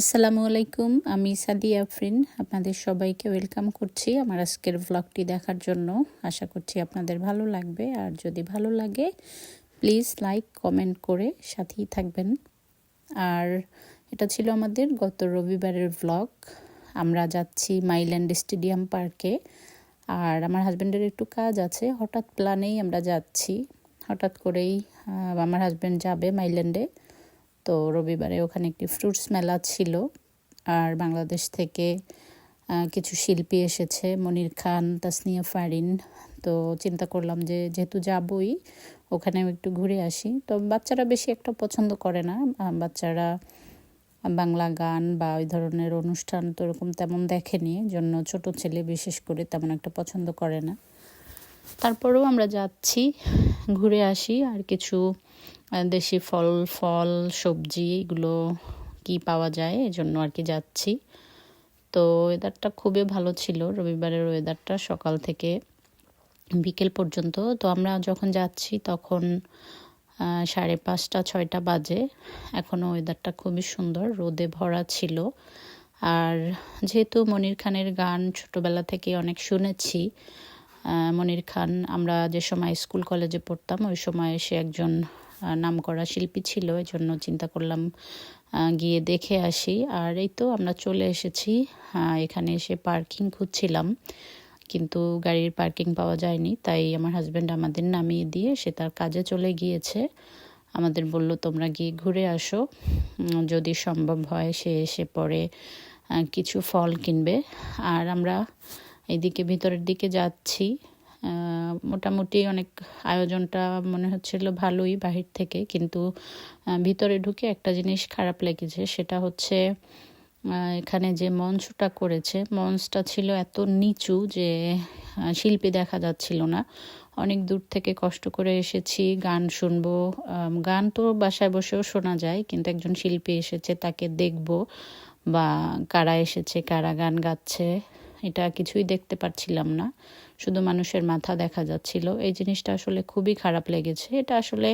আসসালামু আলাইকুম, আমি সাদিয়া আফরিন, আপনাদের সবাইকে ওয়েলকাম করছি আমার আজকের ভ্লগটি দেখার জন্য। আশা করছি আপনাদের ভালো লাগবে, আর যদি ভালো লাগে প্লিজ লাইক কমেন্ট করে সাথেই থাকবেন। আর এটা ছিল আমাদের গত রবিবারের ভ্লগ আমরা যাচ্ছি মাইল্যান্ড স্টেডিয়াম পার্কে, আর আমার হাজব্যান্ডের একটু কাজ আছে, হঠাৎ প্ল্যানেই আমরা যাচ্ছি। হঠাৎ করেই আমার হাজব্যান্ড যাবে মাইল্যান্ডে। তো রবিবারে ওখানে একটি ফ্রুটস মেলা ছিল। আর বাংলাদেশ থেকে কিছু শিল্পী এসেছে, মনির খান, তাসনিয়া ফারিন। তো চিন্তা করলাম যে যেহেতু যাবই ওখানে একটু ঘুরে আসি। তো বাচ্চারা বেশি একটা পছন্দ করে না। বাচ্চারা বাংলা গান বা ওই ধরনের অনুষ্ঠান তো ওরকম তেমন দেখেনি, জন্য ছোট ছেলে বিশেষ করে তেমন একটা পছন্দ করে না। তারপরেও আমরা যাচ্ছি, ঘুরে আসি। আর কিছু দেশি ফল ফল, সবজি, এগুলো কি পাওয়া যায়? এজন্য আর কি যাচ্ছি। তো ওয়েদারটা খুবই ভালো ছিল। রবিবারের ওয়েদারটা সকাল থেকে বিকেল পর্যন্ত। তো আমরা যখন যাচ্ছি তখন সাড়ে পাঁচটা, ছয়টা বাজে। এখনও ওয়েদারটা খুবই সুন্দর। রোদে ভরা ছিল। আর যেহেতু মনির খানের গান ছোটবেলা থেকে অনেক শুনেছি মনির খান, আমরা যে সময় স্কুল কলেজে পড়তাম, ওই সময় সে একজন নাম করা শিল্পী ছিল এই জন্য চিন্তা করলাম গিয়ে দেখে আসি। আর এই তো আমরা চলে এসেছি। এখানে এসে পার্কিং খুঁজছিলাম, কিন্তু গাড়ির পার্কিং পাওয়া যায়নি। তাই আমার হাজব্যান্ড আমাদের নামিয়ে দিয়ে সে তার কাজে চলে গিয়েছে। আমাদের বলল, তোমরা গিয়ে ঘুরে আসো। যদি সম্ভব হয় সে এসে পরে কিছু ফল কিনবে। আর আমরা এদিকে ভিতরের দিকে যাচ্ছি। মোটামুটি অনেক আয়োজনটা মনে হচ্ছিল ভালোই বাহির থেকে, কিন্তু ভিতরে ঢুকে একটা জিনিস খারাপ লেগেছে, সেটা হচ্ছে এখানে যে মঞ্চটা করেছে, মঞ্চটা ছিল এত নিচু যে শিল্পী দেখা যাচ্ছিল না। অনেক দূর থেকে কষ্ট করে এসেছি, গান শুনব গান তো বাসায় বসেও শোনা যায়, কিন্তু একজন শিল্পী এসেছে, তাকে দেখব বা কারা এসেছে, কারা গান গাচ্ছে। এটা কিছুই দেখতে পারছিলাম না। শুধু মানুষের মাথা দেখা যাচ্ছিল। এই জিনিসটা আসলে খুবই খারাপ লেগেছে। এটা আসলে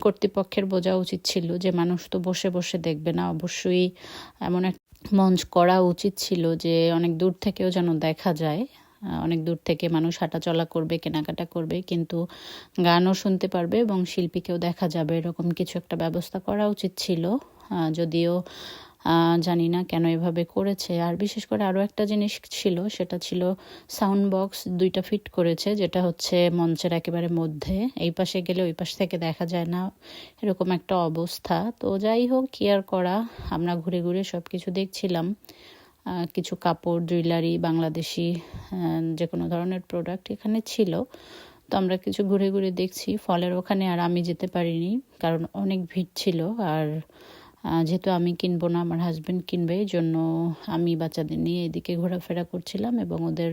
কর্তৃপক্ষের বোঝা উচিত ছিল যে মানুষ তো বসে বসে দেখবে না। অবশ্যই এমন এক মঞ্চ করা উচিত ছিল যে অনেক দূর থেকেও যেন দেখা যায়। অনেক দূর থেকে মানুষ হাঁটাচলা করবে, কেনাকাটা করবে, কিন্তু গানও শুনতে পারবে এবং শিল্পীকেও দেখা যাবে। এরকম কিছু একটা ব্যবস্থা করা উচিত ছিল। যদিও জানি না কেন এভাবে করেছে। আর বিশেষ করে আরও একটা জিনিস ছিল, সেটা ছিল সাউন্ড বক্স দুইটা ফিট করেছে, যেটা হচ্ছে মঞ্চের একেবারে মধ্যে। এই পাশে গেলে ওই পাশ থেকে দেখা যায় না, এরকম একটা অবস্থা। তো যাই হোক কেয়ার করা, আমরা ঘুরে ঘুরে সব কিছু দেখছিলাম কিছু কাপড়, জুয়েলারি, বাংলাদেশি যে কোনো ধরনের প্রোডাক্ট এখানে ছিল। তো আমরা কিছু ঘুরে ঘুরে দেখছি, ফলের ওখানে আর আমি যেতে পারিনি, কারণ অনেক ভিড় ছিল। আর যেহেতু আমি কিনবো না, আমার হাজব্যান্ড কিনবে, এই জন্য আমি বাচ্চাদের নিয়ে এদিকে ঘোরাফেরা করছিলাম এবং ওদের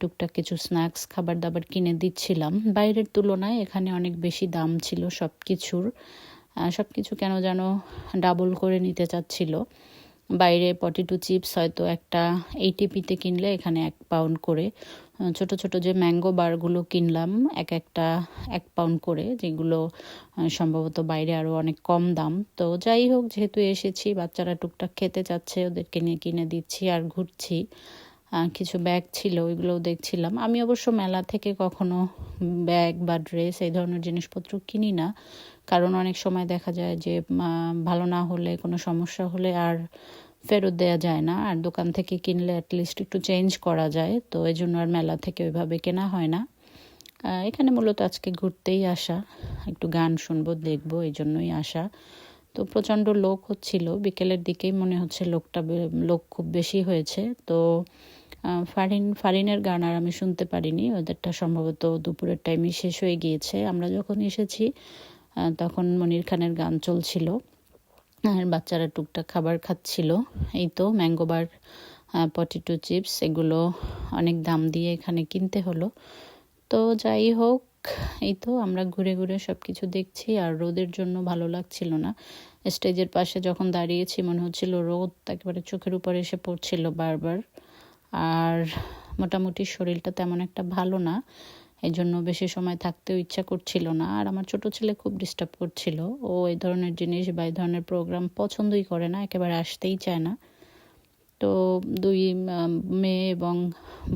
টুকটাক কিছু স্ন্যাক্স খাবার দাবার কিনে দিচ্ছিলাম। বাইরের তুলনায় এখানে অনেক বেশি দাম ছিল সব কিছুর সব কিছু কেন যেন ডাবল করে নিতে চাচ্ছিল। বাইরে পটেটো চিপস হয়তো একটা এইটিপিতে কিনলে এখানে এক পাউন্ড করে। ছোট ছোট যে ম্যাঙ্গো বারগুলো কিনলাম, এক একটা এক পাউন্ড করে, যেগুলো সম্ভবত বাইরে আরও অনেক কম দাম। তো যাই হোক, যেহেতু এসেছি, বাচ্চারা টুকটাক খেতে চাচ্ছে, ওদেরকে নিয়ে কিনে দিচ্ছি আর ঘুরছি। কিছু ব্যাগ ছিল, ওইগুলোও দেখছিলাম। আমি অবশ্য মেলা থেকে কখনো ব্যাগ বা ড্রেস এই ধরনের জিনিসপত্র কিনি না। কারণ অনেক সময় দেখা যায় যে ভালো না হলে, কোনো সমস্যা হলে আর ফেরত দেওয়া যায় না। আর দোকান থেকে কিনলে অ্যাটলিস্ট একটু চেঞ্জ করা যায়। তো এই জন্য আর মেলা থেকে ওইভাবে কেনা হয় না। এখানে মূলত আজকে ঘুরতেই আসা। একটু গান শুনব, দেখব, এই জন্যই আসা। তো প্রচণ্ড লোক হচ্ছিল। বিকেলের দিকেই মনে হচ্ছে লোকটা লোক খুব বেশি হয়েছে। তো ফারিন, ফারিনের গান আর আমি শুনতে পারিনি। ওদেরটা সম্ভবত দুপুরের টাইমে শেষ হয়ে গিয়েছে। আমরা যখন এসেছি তখন মনির খানের গান চলছিল। আর বাচ্চারা টুকটাক খাবার খাচ্ছিল। এই তো ম্যাঙ্গোবার পটেটো চিপস এগুলো অনেক দাম দিয়ে এখানে কিনতে হলো। তো যাই হোক, এই তো আমরা ঘুরে ঘুরে সব কিছু দেখছি আর রোদের জন্য ভালো লাগছিল না। স্টেজের পাশে যখন দাঁড়িয়েছি, মনে হচ্ছিল রোদ, একেবারে চোখের উপরে এসে পড়ছিল বারবার। আর মোটামুটি শরীরটা তেমন একটা ভালো না। এই জন্য বেশি সময় থাকতেও ইচ্ছা করছিল না। আর আমার ছোট ছেলে খুব ডিস্টার্ব করছিল। ও এই ধরনের জিনিস বা এই ধরনের প্রোগ্রাম পছন্দই করে না, একেবারে আসতেই চায় না। তো দুই মেয়ে এবং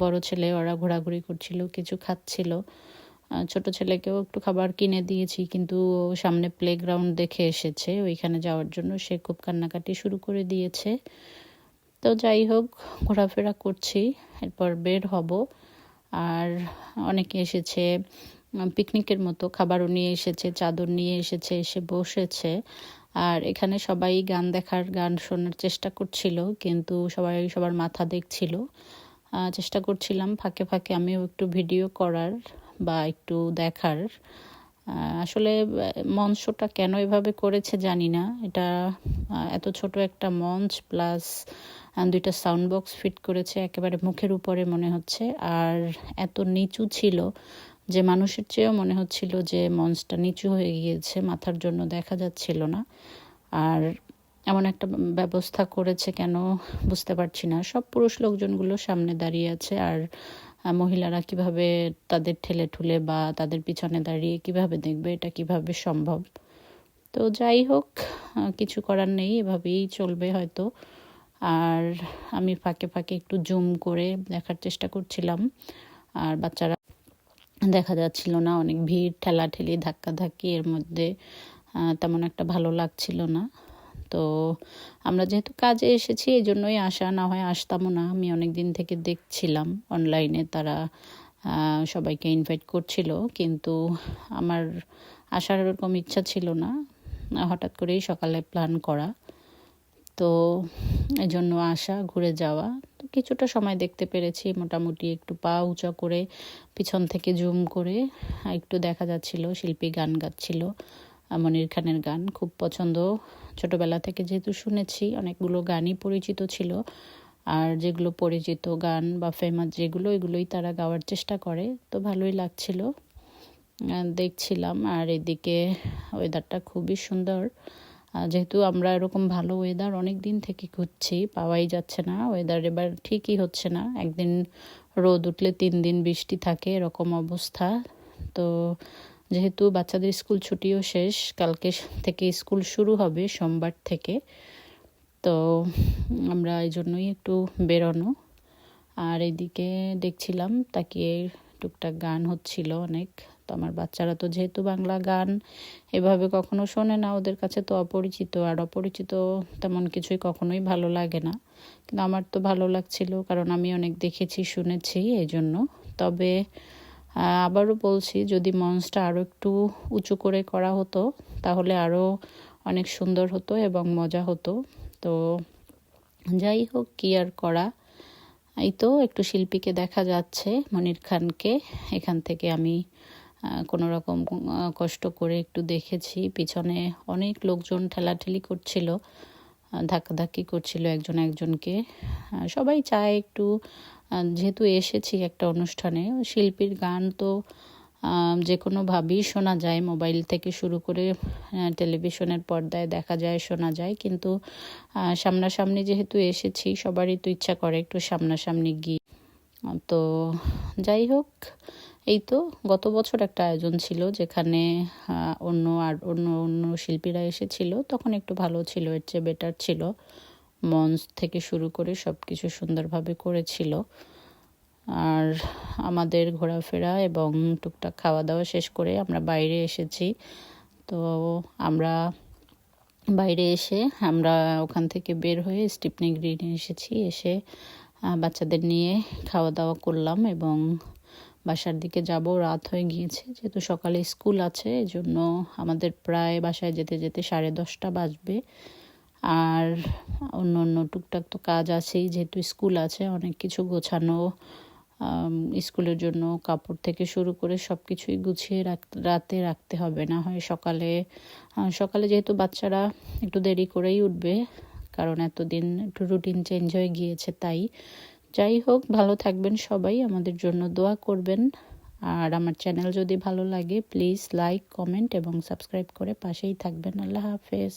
বড় ছেলে ওরা ঘোরাঘুরি করছিল, কিছু খাচ্ছিল। ছোট ছেলেকেও একটু খাবার কিনে দিয়েছি, কিন্তু সামনে প্লেগ্রাউন্ড দেখে এসেছে। ওইখানে যাওয়ার জন্য সে খুব কান্নাকাটি শুরু করে দিয়েছে। তো যাই হোক, ঘোরাফেরা করছি, এরপর বের হব। আর অনেকে এসেছে পিকনিকের মতো খাবারও নিয়ে এসেছে, চাদর নিয়ে এসেছে, এসে বসেছে। আর এখানে সবাই গান দেখার, গান শোনার চেষ্টা করছিল, কিন্তু সবাই, সবার মাথা দেখছিল। চেষ্টা করছিলাম ফাঁকে ফাঁকে আমিও একটু ভিডিও করার বা একটু দেখার। আসলে মঞ্চটা কেন এভাবে করেছে জানি না। এটা এত ছোট একটা মঞ্চ প্লাস দুইটা সাউন্ড বক্স ফিট করেছে একেবারে মুখের উপরে মনে হচ্ছে। আর এত নিচু ছিল যে মানুষের চেয়েও মনে হচ্ছিল যে মঞ্চটা নিচু হয়ে গিয়েছে, মাথার জন্য দেখা যাচ্ছিল না। আর এমন একটা ব্যবস্থা করেছে কেন বুঝতে পারছি না। সব পুরুষ লোকজনগুলো সামনে দাঁড়িয়ে আছে আর মহিলারা কীভাবে তাদের ঠেলে ঠুলে বা তাদের পিছনে দাঁড়িয়ে কীভাবে দেখবে এটা কীভাবে সম্ভব? তো যাই হোক কিছু করার নেই, এভাবেই চলবে হয়তো। আর আমি ফাঁকে ফাঁকে একটু জুম করে দেখার চেষ্টা করছিলাম, আর বাচ্চারা দেখা যাচ্ছিল না, অনেক ভিড়, ঠেলাঠেলি, ধাক্কাধাক্কি, এর মধ্যে তেমন একটা ভালো লাগছিল না। তো আমরা যেহেতু কাজে এসেছি এই জন্যই আসা না হয় আসতামও না। আমি অনেক দিন থেকে দেখছিলাম অনলাইনে তারা সবাইকে ইনভাইট করছিল। কিন্তু আমার আসার ওরকম ইচ্ছা ছিল না। হঠাৎ করেই সকালে প্ল্যান করা। তো এই জন্য আসা, ঘুরে যাওয়া। তো কিছুটা সময় দেখতে পেরেছি, মোটামুটি একটু পা উঁচা করে, পিছন থেকে জুম করে, একটু দেখা যাচ্ছিল, শিল্পী গান গাচ্ছিল। মনির খানের গান খুব পছন্দ। ছোটবেলা থেকে যেহেতু শুনেছি, অনেকগুলো গানই পরিচিত ছিল। আর যেগুলো পরিচিত গান বা ফেমাস যেগুলো, এগুলোই তারা গাওয়ার চেষ্টা করে। তো ভালোই লাগছিল। দেখছিলাম। আর এদিকে ওয়েদারটা খুবই সুন্দর। যেহেতু আমরা এরকম ভালো ওয়েদার অনেক দিন থেকে খুঁজছি, পাওয়াই যাচ্ছে না। ওয়েদার এবার ঠিকই হচ্ছে না। একদিন রোদ উঠলে তিন দিন বৃষ্টি থাকে, এরকম অবস্থা। তো যেহেতু বাচ্চাদের স্কুল ছুটিও শেষ, কালকে থেকে স্কুল শুরু হবে সোমবার থেকে। তো আমরা এই জন্যই একটু বেরোনো। আর এদিকে দেখছিলাম, তাকিয়ে টুকটাক গান হচ্ছিল অনেক। তো আমার বাচ্চারা তো যেহেতু বাংলা গান এভাবে কখনো শোনে না, ওদের কাছে তো অপরিচিত। আর অপরিচিত তেমন কিছুই কখনোই ভালো লাগে না। কিন্তু আমার তো ভালো লাগছিল, কারণ আমি অনেক দেখেছি, শুনেছি এই জন্য। তবে আবারও বলছি, যদি মঞ্চটা আরও একটু উঁচু করে করা হতো, তাহলে আরও অনেক সুন্দর হতো এবং মজা হতো। তো যাই হোক, কি আর করা? এই তো একটু শিল্পীকে দেখা যাচ্ছে, মনির খানকে। এখান থেকে আমি কোনো রকম কষ্ট করে একটু দেখেছি। পিছনে অনেক লোকজন ঠেলাঠেলি করছিল ধাক্কাধাক্কি করছিল একজন একজনকে। সবাই চায় একটু যেহেতু এসেছি একটা অনুষ্ঠানে, শিল্পীর গান তো যে কোনোভাবেই শোনা যায়। মোবাইল থেকে শুরু করে টেলিভিশনের পর্দায় দেখা যায়, শোনা যায়। কিন্তু সামনাসামনি যেহেতু এসেছি, সবারই তো ইচ্ছা করে একটু সামনাসামনি গিয়ে। তো যাই হোক, এই তো গত বছর একটা আয়োজন ছিল যেখানে অন্য আর অন্য অন্য শিল্পীরা এসেছিল। তখন একটু ভালো ছিল, এর চেয়ে বেটার ছিল। মঞ্চ থেকে শুরু করে সব কিছু সুন্দরভাবে করেছিল। আর আমাদের ঘোরাফেরা এবং টুকটাক খাওয়া দাওয়া শেষ করে আমরা বাইরে এসেছি। তো আমরা বাইরে এসে আমরা ওখান থেকে বের হয়ে স্টিপনি গ্রিনে এসেছি। এসে বাচ্চাদের নিয়ে খাওয়া দাওয়া করলাম এবং বাসার দিকে যাব। রাত হয়ে গিয়েছে, যেহেতু সকালে স্কুল আছে এই জন্য আমাদের প্রায় বাসায় যেতে যেতে সাড়ে দশটা বাজবে। আর অন্য অন্য টুকটাক তো কাজ আছেই, যেহেতু স্কুল আছে, অনেক কিছু গোছানো স্কুলের জন্য কাপড় থেকে শুরু করে সব কিছুই গুছিয়ে রাতে রাখতে হবে। না হয় সকালে সকালে যেহেতু বাচ্চারা একটু দেরি করেই উঠবে, কারণ এতদিন একটু রুটিন চেঞ্জ হয়ে গিয়েছে তাই। যাই হোক, ভালো থাকবেন সবাই, আমাদের জন্য দোয়া করবেন। আর আমার চ্যানেল যদি ভালো লাগে প্লিজ লাইক কমেন্ট এবং সাবস্ক্রাইব করে পাশেই থাকবেন। আল্লাহ হাফেজ।